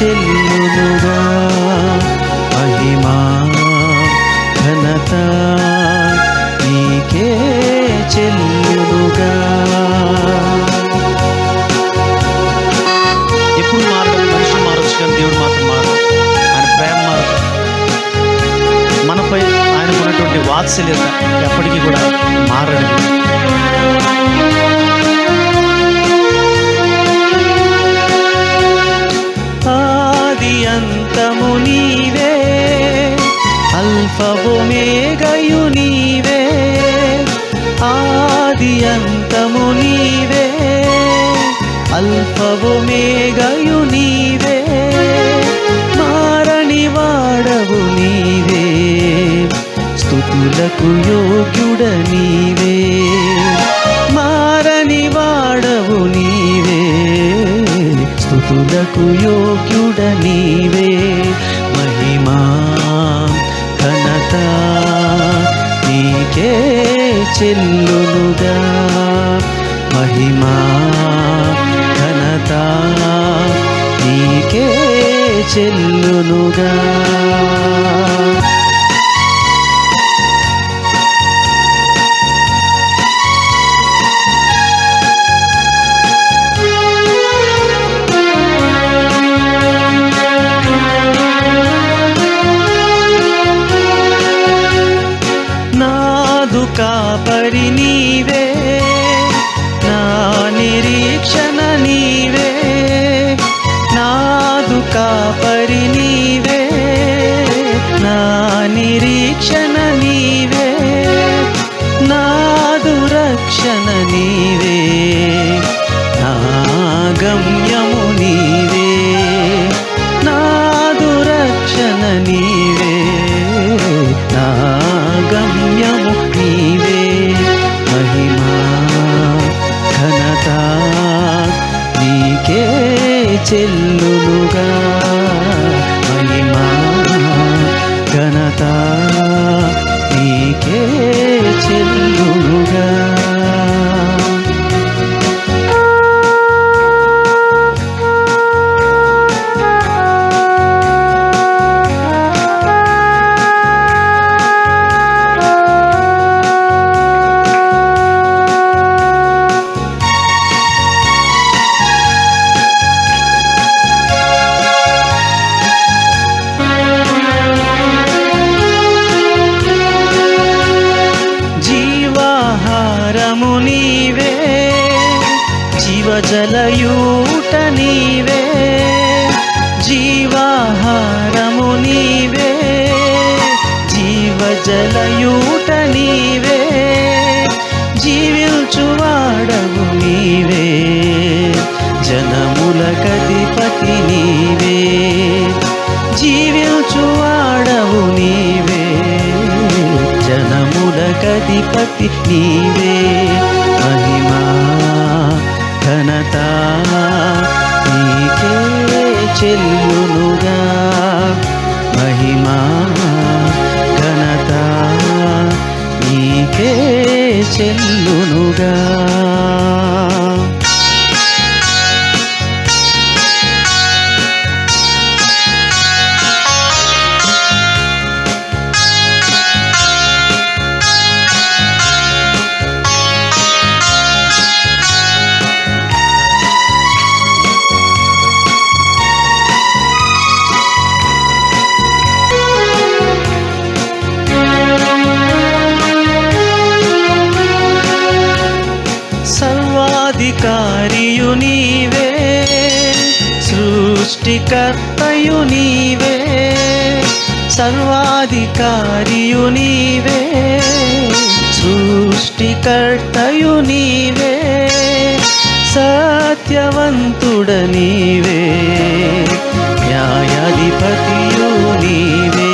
చెల్లునుగా మహిమా ఘనత నీకే చెల్లునుగా ఎప్పుడు మారడం మనుషులు మారచ్చు కానీ దేవుడు మాత్రం మారదు. ఆయన ప్రేమ మారదు. మనపై ఆయనకు ఉన్నటువంటి వాత్సల్యత ఎప్పటికీ కూడా మారడం అల్ఫవు మేఘయు నీవే ఆది అంతము నీవే. అల్ఫవు మేఘయు నీవే మారని వాడవు నీవే. స్థుతులకు యోగ్యుడ నీవే మారని వాడవు నీవే. స్థుతులకు యోగ్యుడ నీవే మహిమా ఘనత నీకే చెల్లునుగా. మహిమా ఘనత నీకే చెల్లునుగా. నాదు కాపరి నీవే నా నిరీక్షణ నీవే నాదు కాపరి నీవే నా నిరీక్షణ నీవే నాదు రక్షణ నీవే నా గమ్యము నీవే నాదు రక్షణ నీవే నా గమ్యము చెల్లులుగా. మహిమా ఘనత నీకే చెల్లులుగా. ఆహారము నీవే జీవజలయూట నీవే జీవాహారము నీవే జీవజలయూట నీవే జీవించువాడవు నీవే జనముల గతిపతి జనముల నీవే మహిమా ఘనత నీకే చెల్లునుగా. మహిమా ఘనత నీకే చెల్లు అధికారియు నీవే సృష్టికర్తయు నీవే సర్వాధికారియు నీవే సృష్టికర్తయు నీవే సత్యవంతుడ నీవే న్యాయాధిపతియు నీవే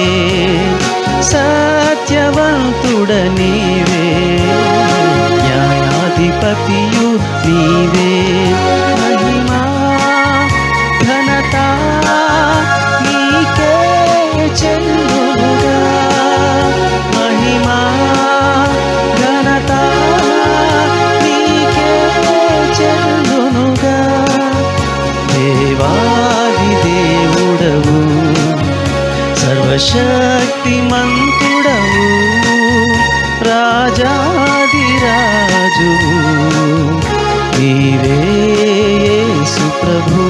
సత్యవంతుడ నీవే. మహిమా ఘనత నీకే చెల్లుగా మహిమా ఘనత నీకే చెల్లునుగా దేవాది దేవుడవు సర్వశక్తిమంతుడవు రాజు. నీవే సుప్రభు ప్రభు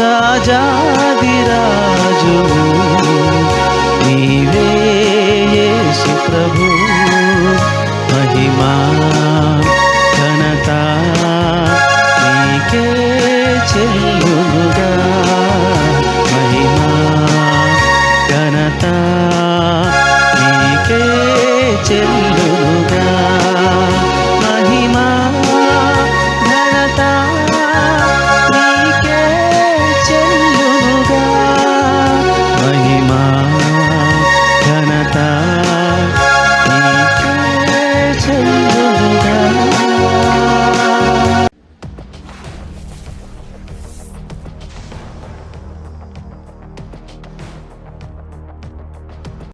రాజాది రాజు. నీవే సుప్రభు మహిమా